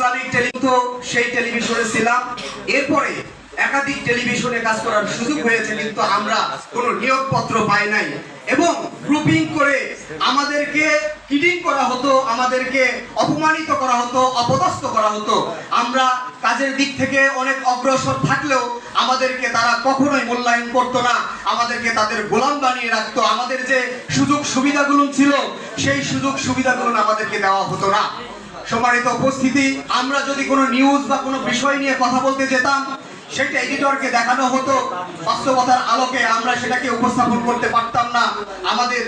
Islamic television সেই টেলিভিশনে ছিলাম। এরপরে একাধিক টেলিভিশনে কাজ করার সুযোগ হয়েছে, কিন্তু আমরা কোনো নিয়োগপত্র পাই নাই। এবং গ্রুপিং করে আমাদেরকে কিডিং করা হতো, আমাদেরকে অপমানিত করা হতো, অপদস্থ করা হতো। আমরা কাজের দিক থেকে অনেক অগ্রসর থাকলেও আমাদেরকে তারা কখনোই মূল্যায়ন করতো না, আমাদেরকে তাদের গোলাম বানিয়ে রাখতো। আমাদের যে সুযোগ সুবিধাগুলো ছিল, সেই সুযোগ সুবিধাগুলো আমাদেরকে দেওয়া হতো না। সম্মানিত উপস্থিতি, আমরা যদি কোনো নিউজ বা কোনো বিষয় নিয়ে কথা বলতে যেতাম, সেটা এডিটরকে দেখানো হতো। বাস্তবতার আলোকে আমরা সেটাকে উপস্থাপন করতে পারতাম না। আমাদের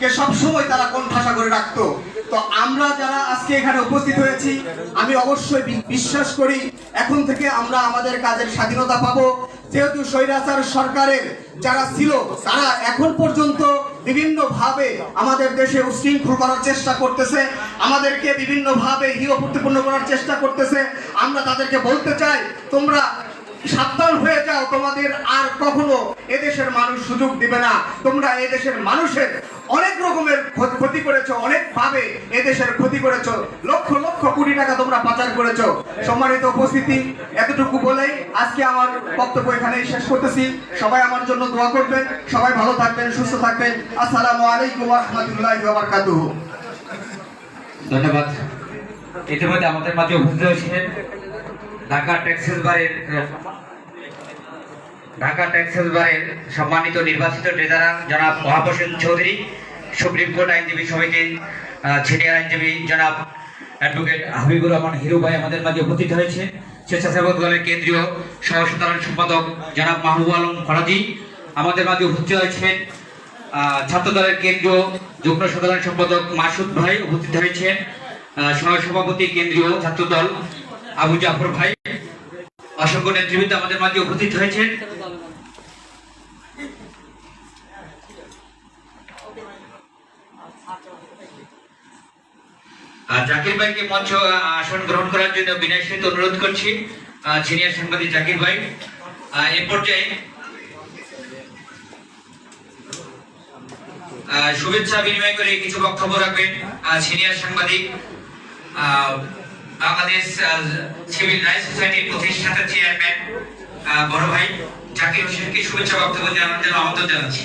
কে সবসময় তারা কোন ভাষা করে রাখতো। তো আমরা যারা আজকে এখানে উপস্থিত হয়েছি, আমি অবশ্যই বিশ্বাস করি, এখন থেকে আমরা আমাদের কাজের স্বাধীনতা পাবো। যেহেতু স্বৈরাচার সরকারের যারা ছিল, তারা এখন পর্যন্ত বিভিন্ন ভাবে আমাদের দেশে উশৃঙ্খল করার চেষ্টা করতেছে। আমাদেরকে বিভিন্ন ভাবে হিও প্রতিপন্ন করার চেষ্টা করতেছে। আমরা তাদেরকে বলতে চাই, তোমরা সাবধান হয়ে যাও, তোমাদের আর কখনো এদেশের মানুষ সুযোগ দিবে না। তোমরা এদেশের মানুষের অনেক রকমের ক্ষতি- করেছ অনেক ভাবে এদেশের ক্ষতি করেছ। লক্ষ লক্ষ কোটি টাকা তোমরা পাচার করেছ। সম্মানিত উপস্থিতি, এতটুকু বলেই আজকে আমার বক্তব্য এখানেই শেষ করতেছি। সবাই আমার জন্য দোয়া করবেন। সবাই ভালো থাকবেন, সুস্থ থাকবেন। আসসালামু আলাইকুম বারকাতুহু ধন্যবাদ। ইতিমধ্যে আমাদের মাঝে উপস্থিত হয়েছিলেন ঢাকা ট্যাক্সেস বারের ঢাকা ট্যাক্সেস বারের সম্মানিত নির্বাচিত ট্রেজারার জনাব মহাপ্রসেন চৌধুরী, সুপ্রিম কোর্ট আইনজীবী সমিতির সিনিয়র আইনজীবী জনাব অ্যাডভোকেট হাবিবুর রহমান হিরু ভাই আমাদের মাঝে উপস্থিত হয়েছে। স্বেচ্ছাসেবক দলের কেন্দ্রীয় সহসাধারণ সম্পাদক জনাব মাহবুব আলম ফরাজি আমাদের মাঝে উপস্থিত হয়েছেন। ছাত্র দলের কেন্দ্রীয় যুগ্ম সাধারণ সম্পাদক মাসুদ ভাই উপস্থিত হয়েছেন। সহসভাপতি কেন্দ্রীয় ছাত্র দল আবু জাফর ভাই, অসংখ্য নেতৃবৃন্দ আমাদের মাঝে উপস্থিত হয়েছেন। জাকির ভাইকে মঞ্চ আসন গ্রহণ করার জন্য বিনয় অনুরোধ করছি। সিনিয়র সাংবাদিক জাকির ভাই এ পর্যায়ে শুভেচ্ছা বিনিময় করে কিছু বক্তব্য রাখবেন। সিনিয়র সাংবাদিক বাংলাদেশ সিভিল রাইটস সোসাইটির প্রতিষ্ঠাতা চেয়ারম্যান বড় ভাই জাকির হোসেনকে শুভেচ্ছা বক্তব্য জানানোর জন্য আমন্ত্রণ জানাচ্ছি।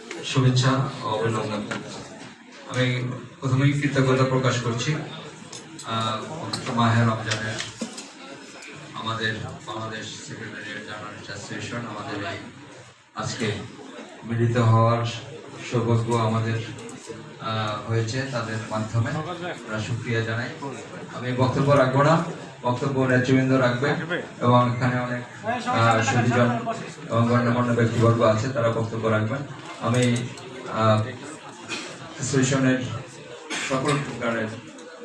শুভেচ্ছা ও অভিনন্দন। আমি প্রথমেই কৃতজ্ঞতা প্রকাশ করছি আহ, পবিত্র মাহে রমজানের আমাদের বাংলাদেশ সেক্রেটারিয়েট জার্নালিস্ট অ্যাসোসিয়েশন আমাদের এই আজকে মিলিত হওয়ার সৌভাগ্য আমাদের হয়েছে তাদের মাধ্যমে। আমরা সুক্রিয়া জানাই। আমি বক্তব্য রাখব না। বক্তব্য নেতৃবৃন্দ রাখবে এবং এখানে অনেক আহ, সুদীজন এবং গণ্যমান্য ব্যক্তিবর্গ আছে তারা বক্তব্য রাখবেন। আমি অ্যাসোসিয়েশনের সকল প্রকারের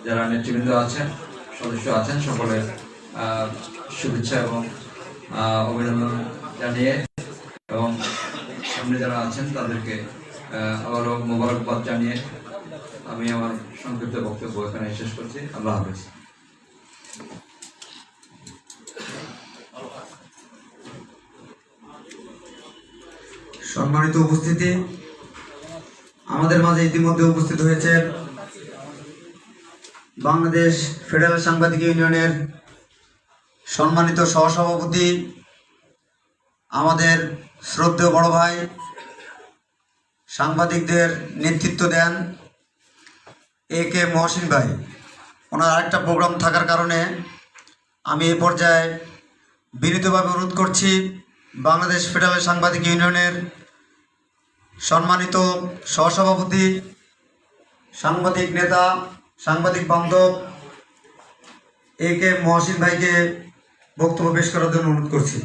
যারা নেতৃবৃন্দ আছেন সদস্য আছেন সকলের শুভেচ্ছা এবং আহ, অভিনন্দন জানিয়ে এবং সামনে যারা আছেন তাদেরকে আহ, আবারও মোবারকবাদ জানিয়ে আমি আমার সংক্ষিপ্ত বক্তব্য এখানে শেষ করছি। আল্লাহ হাফিজ। সম্মানিত উপস্থিতি। আমাদের মাঝে ইতিমধ্যে উপস্থিত হয়েছে বাংলাদেশ ফেডারেল সাংবাদিক ইউনিয়নের সম্মানিত সহসভাপতি, আমাদের শ্রদ্ধেয় বড় ভাই সাংবাদিকদের নেতৃত্ব দেন এ কে মহসিন ভাই। ওনার আরেকটা প্রোগ্রাম থাকার কারণে আমি এই পর্যায়ে বিনীতভাবে অনুরোধ করছি বাংলাদেশ ফেডারেল সাংবাদিক ইউনিয়নের সম্মানিত সহসভাপতি, সাংবাদিক নেতা, সাংবাদিক বান্ধব, এ কে মহসিন ভাইকে বক্তব্য পেশ করার জন্য অনুরোধ করছি।